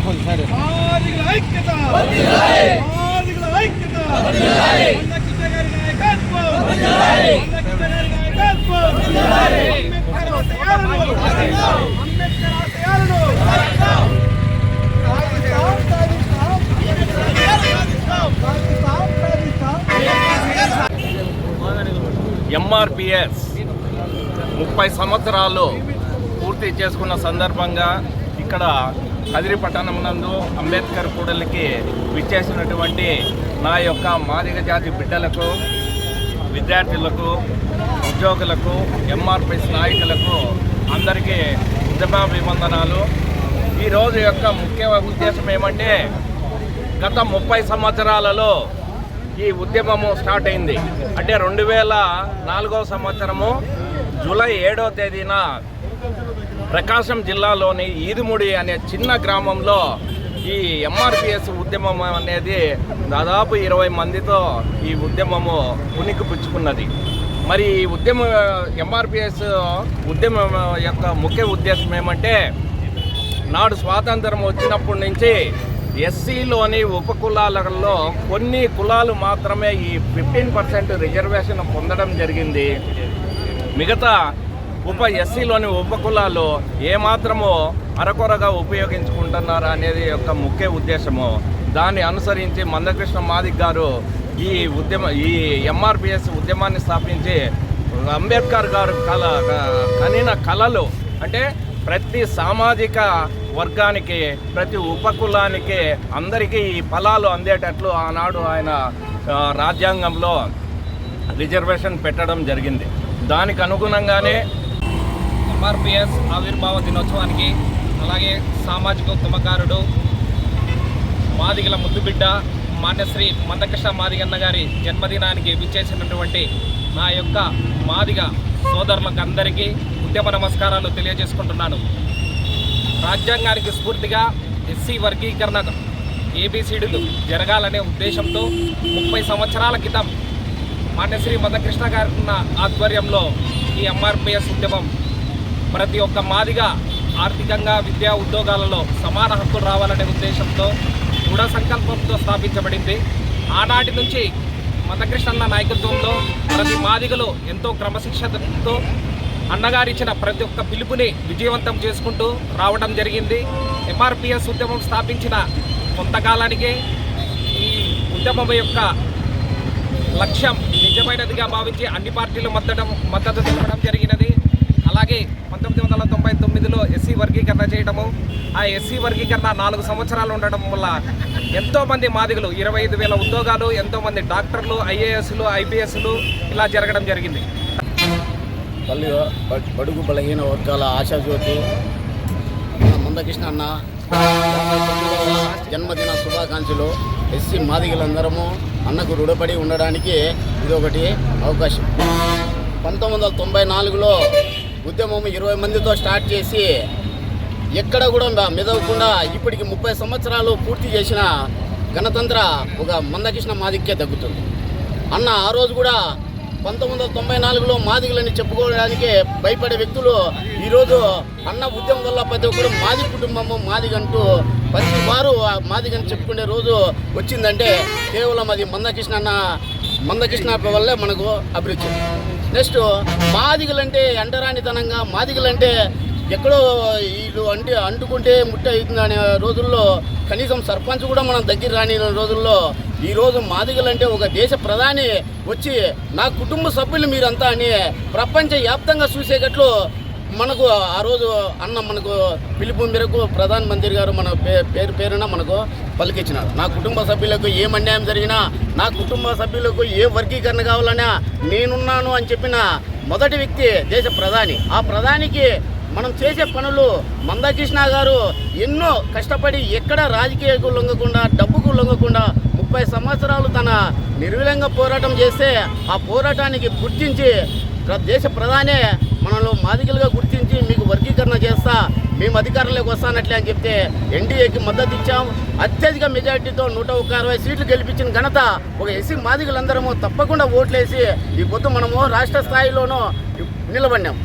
సరే. ఎంఆర్పిఎస్ ముప్పై సంవత్సరాలు పూర్తి చేసుకున్న సందర్భంగా ఇక్కడ కదిరి పట్టణమునందు అంబేద్కర్ కూడలికి విచ్చేసినటువంటి నా యొక్క మాదిగ జాతి బిడ్డలకు విద్యార్థులకు ఉద్యోగులకు ఎంఆర్పిఎస్ నాయకులకు అందరికీ ఉద్యమాభివందనాలు ఈరోజు యొక్క ముఖ్య ఉద్దేశం ఏమంటే గత ముప్పై సంవత్సరాలలో ఈ ఉద్యమము స్టార్ట్ అయింది. అంటే రెండు వేల నాలుగవ సంవత్సరము జూలై ఏడవ తేదీన ప్రకాశం జిల్లాలోని ఈదుముడి అనే చిన్న గ్రామంలో ఈ ఎంఆర్పిఎస్ ఉద్యమం అనేది దాదాపు ఇరవై మందితో ఈ ఉద్యమము ఉనికి పుచ్చుకున్నది మరి ఈ ఉద్యమ ఎంఆర్పిఎస్ ఉద్యమం యొక్క ముఖ్య ఉద్దేశం ఏమంటే నాడు స్వాతంత్రం వచ్చినప్పటి నుంచి ఎస్సీలోని ఉపకులాలలో కొన్ని కులాలు మాత్రమే ఈ ఫిఫ్టీన్ పర్సెంట్ రిజర్వేషన్ పొందడం జరిగింది. మిగతా ఉప ఎస్సీలోని ఉపకులాలు ఏమాత్రమో అరకొరగా ఉపయోగించుకుంటున్నారా అనేది యొక్క ముఖ్య ఉద్దేశము. దాన్ని అనుసరించి మందకృష్ణ మాదిక్ గారు ఈ ఉద్యమ ఈ ఎంఆర్పిఎస్ ఉద్యమాన్ని స్థాపించి అంబేద్కర్ గారు కళ కనిన కళలు అంటే ప్రతి సామాజిక వర్గానికి ప్రతి ఉపకులానికి అందరికీ ఈ ఫలాలు అందేటట్లు ఆనాడు ఆయన రాజ్యాంగంలో రిజర్వేషన్ పెట్టడం జరిగింది. దానికి అనుగుణంగానే ఎంఆర్పిఎస్ ఆవిర్భావ దినోత్సవానికి అలాగే సామాజిక ఉద్యమకారుడు మాదిగల ముద్దుబిడ్డ మాన్యశ్రీ మందకృష్ణ మాదిగన్న గారి జన్మదినానికి విచ్చేసినటువంటి నా యొక్క మాదిగ సోదరులకు అందరికీ ఉద్యమ నమస్కారాలు తెలియజేసుకుంటున్నాను. రాజ్యాంగానికి స్ఫూర్తిగా ఎస్సీ వర్గీకరణ ఏబిసిడీలు జరగాలనే ఉద్దేశంతో ముప్పై సంవత్సరాల క్రితం మాన్యశ్రీ మదకృష్ణ గారి ఉన్న ఆధ్వర్యంలో ఈ ఎంఆర్పిఎస్ ఉద్యమం ప్రతి ఒక్క మాదిగా ఆర్థికంగా విద్యా ఉద్యోగాలలో సమాన హక్కులు రావాలనే ఉద్దేశంతో దృఢ సంకల్పంతో స్థాపించబడింది. ఆనాటి నుంచి మతకృష్ణన్న నాయకత్వంలో ప్రతి మాదిగలు ఎంతో క్రమశిక్షణతో అన్నగారిచ్చిన ప్రతి ఒక్క పిలుపుని విజయవంతం చేసుకుంటూ రావడం జరిగింది. ఎంఆర్పిఎస్ ఉద్యమం స్థాపించిన కొంతకాలానికే ఈ ఉద్యమం యొక్క లక్ష్యం నిజమైనదిగా భావించి అన్ని పార్టీలు మద్దతు మద్దతు తెలపడం జరిగింది అలాగే పంతొమ్మిది వందల తొంభై తొమ్మిదిలో ఎస్సీ వర్గీకరణ చేయడము ఆ ఎస్సీ వర్గీకరణ నాలుగు సంవత్సరాలు ఉండడం వల్ల ఎంతోమంది మాదిగలు ఇరవై ఐదు వేల ఉద్యోగాలు ఎంతోమంది డాక్టర్లు ఐఏఎస్లు ఐపీఎస్లు ఇలా జరగడం జరిగింది. పల్లి బడుగు బలహీన వర్గాల ఆశాజ్యోతి మన మందకృష్ణ అన్న జన్మదిన శుభాకాంక్షలు ఎస్సీ మాదిగలందరము అన్నకు రుడపడి ఉండడానికి ఇది ఒకటి అవకాశం. పంతొమ్మిది వందల తొంభై నాలుగులో ఉద్యమం ఇరవై మందితో స్టార్ట్ చేసి ఎక్కడ కూడా మెదవకుండా ఇప్పటికి ముప్పై సంవత్సరాలు పూర్తి చేసిన గణతంత్ర ఒక మందకృష్ణ మాదిక్కే దగ్గుతుంది అన్న ఆ రోజు కూడా పంతొమ్మిది వందల తొంభై నాలుగులో మాదిగులని చెప్పుకోవడానికి భయపడే వ్యక్తులు ఈరోజు అన్న ఉద్యమం వల్ల ప్రతి ఒక్కరు మాది కుటుంబము మాదిగంటూ ప్రతి వారు మాదిగని చెప్పుకునే రోజు వచ్చిందంటే కేవలం అది మందకృష్ణ అన్న మందకృష్ణ వల్లే మనకు అభివృద్ధి నెక్స్ట్ మాదిగలంటే అంటరానితనంగా మాదిగలంటే ఎక్కడో వీళ్ళు అంటే అంటుకుంటే ముట్ట అవుతుంది అనే రోజుల్లో కనీసం సర్పంచ్ కూడా మనం దగ్గర రాని రోజుల్లో ఈ రోజు మాదిగలంటే ఒక దేశ ప్రధాని వచ్చి నా కుటుంబ సభ్యులు మీరంతా అని ప్రపంచ వ్యాప్తంగా చూసేటట్లు మనకు ఆ రోజు అన్న మనకు పిలుపు మేరకు ప్రధాన మంత్రి గారు మన పే- పేరు పేరున మనకు పలికిచ్చినారు. నా కుటుంబ సభ్యులకు ఏం అన్యాయం జరిగినా నా కుటుంబ సభ్యులకు ఏ వర్గీకరణ కావాలన్నా నేనున్నాను అని చెప్పిన మొదటి వ్యక్తి దేశ ప్రధాని. ఆ ప్రధానికి మనం చేసే పనులు మందకృష్ణ గారు ఎన్నో కష్టపడి ఎక్కడ రాజకీయకు లొంగకుండా డబ్బుకు లొంగకుండా ముప్పై సంవత్సరాలు తన నిర్విలంగా పోరాటం చేస్తే ఆ పోరాటానికి గుర్తించి దేశ ప్రధానే మనలో మాదికలుగా గుర్తించి మీకు వర్గీకరణ చేస్తా మేము అధికారంలోకి వస్తానట్లే అని చెప్తే ఎన్డీఏకి మద్దతు ఇచ్చాం. అత్యధిక మెజార్టీతో నూట ఒక అరవై సీట్లు గెలిపించిన ఘనత ఒక ఎస్సీ మాదికలందరము తప్పకుండా ఓట్లేసి ఈ పొద్దు మనము రాష్ట్ర స్థాయిలోనూ నిలబడినాం.